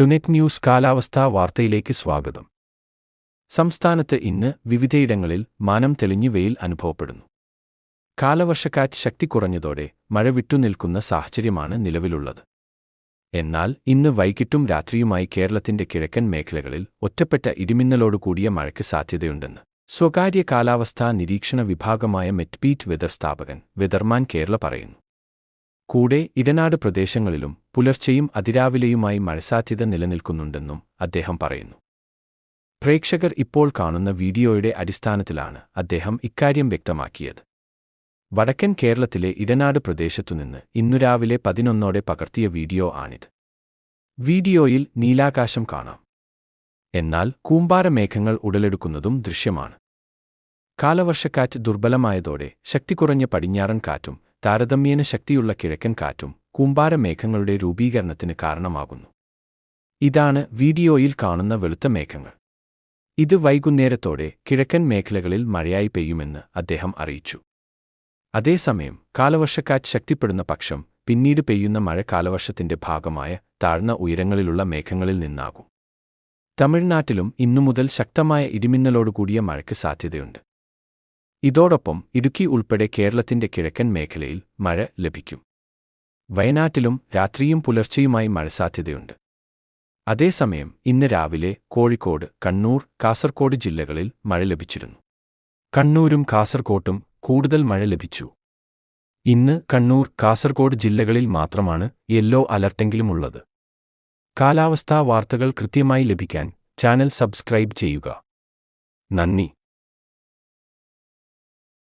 ടുനെറ്റ് news കാലാവസ്ഥാ വാർത്തയിലേക്ക് സ്വാഗതം. സംസ്ഥാനത്ത് ഇന്ന് വിവിധയിടങ്ങളിൽ മാനം തെളിഞ്ഞു വെയിൽ അനുഭവപ്പെടുന്നു. കാലവർഷക്കാറ്റ് ശക്തി കുറഞ്ഞതോടെ മഴ വിട്ടുനിൽക്കുന്ന സാഹചര്യമാണ് നിലവിലുള്ളത്. എന്നാൽ ഇന്ന് വൈകിട്ടും രാത്രിയുമായി കേരളത്തിന്റെ കിഴക്കൻ മേഖലകളിൽ ഒറ്റപ്പെട്ട ഇടിമിന്നലോടുകൂടിയ മഴയ്ക്ക് സാധ്യതയുണ്ടെന്ന് സ്വകാര്യ കാലാവസ്ഥാ നിരീക്ഷണ വിഭാഗമായ മെറ്റ്പീറ്റ് വെതർ സ്ഥാപകൻ വെതർമാൻ കേരള പറയുന്നു. കൂടെ ഇടനാട് പ്രദേശങ്ങളിലും പുലർച്ചെയും അതിരാവിലെയുമായി മഴസാധ്യത നിലനിൽക്കുന്നുണ്ടെന്നും അദ്ദേഹം പറയുന്നു. പ്രേക്ഷകർ ഇപ്പോൾ കാണുന്ന വീഡിയോയുടെ അടിസ്ഥാനത്തിലാണ് അദ്ദേഹം ഇക്കാര്യം വ്യക്തമാക്കിയത്. വടക്കൻ കേരളത്തിലെ ഇടനാട് പ്രദേശത്തുനിന്ന് ഇന്നു രാവിലെ പതിനൊന്നോടെ പകർത്തിയ വീഡിയോ ആണിത്. വീഡിയോയിൽ നീലാകാശം കാണാം. എന്നാൽ കൂമ്പാരമേഘങ്ങൾ ഉടലെടുക്കുന്നതും ദൃശ്യമാണ്. കാലവർഷക്കാറ്റ് ദുർബലമായതോടെ ശക്തി കുറഞ്ഞ പടിഞ്ഞാറൻ കാറ്റും താരതമ്യേന ശക്തിയുള്ള കിഴക്കൻ കാറ്റും കൂമ്പാരമേഘങ്ങളുടെ രൂപീകരണത്തിന് കാരണമാകുന്നു. ഇതാണ് വീഡിയോയിൽ കാണുന്ന വെളുത്ത മേഘങ്ങൾ. ഇത് വൈകുന്നേരത്തോടെ കിഴക്കൻ മേഖലകളിൽ മഴയായി പെയ്യുമെന്ന് അദ്ദേഹം അറിയിച്ചു. അതേസമയം കാലവർഷക്കാറ്റ് ശക്തിപ്പെടുന്ന പക്ഷം പിന്നീട് പെയ്യുന്ന മഴ കാലവർഷത്തിന്റെ ഭാഗമായ താഴ്ന്ന ഉയരങ്ങളിലുള്ള മേഘങ്ങളിൽ നിന്നാകും. തമിഴ്നാട്ടിലും ഇന്നുമുതൽ ശക്തമായ ഇടിമിന്നലോടുകൂടിയ മഴയ്ക്ക് സാധ്യതയുണ്ട്. ഇതോടൊപ്പം ഇടുക്കി ഉൾപ്പെടെ കേരളത്തിന്റെ കിഴക്കൻ മേഖലയിൽ മഴ ലഭിക്കും. വയനാട്ടിലും രാത്രിയും പുലർച്ചെയുമായി മഴ സാധ്യതയുണ്ട്. അതേസമയം ഇന്ന് രാവിലെ കോഴിക്കോട് കണ്ണൂർ കാസർകോട് ജില്ലകളിൽ മഴ ലഭിച്ചിരുന്നു. കണ്ണൂരും കാസർകോട്ടും കൂടുതൽ മഴ ലഭിച്ചു. ഇന്ന് കണ്ണൂർ കാസർകോട് ജില്ലകളിൽ മാത്രമാണ് യെല്ലോ അലർട്ടെങ്കിലുമുള്ളത് കാലാവസ്ഥാ വാർത്തകൾ കൃത്യമായി ലഭിക്കാൻ ചാനൽ സബ്സ്ക്രൈബ് ചെയ്യുക. നന്ദി.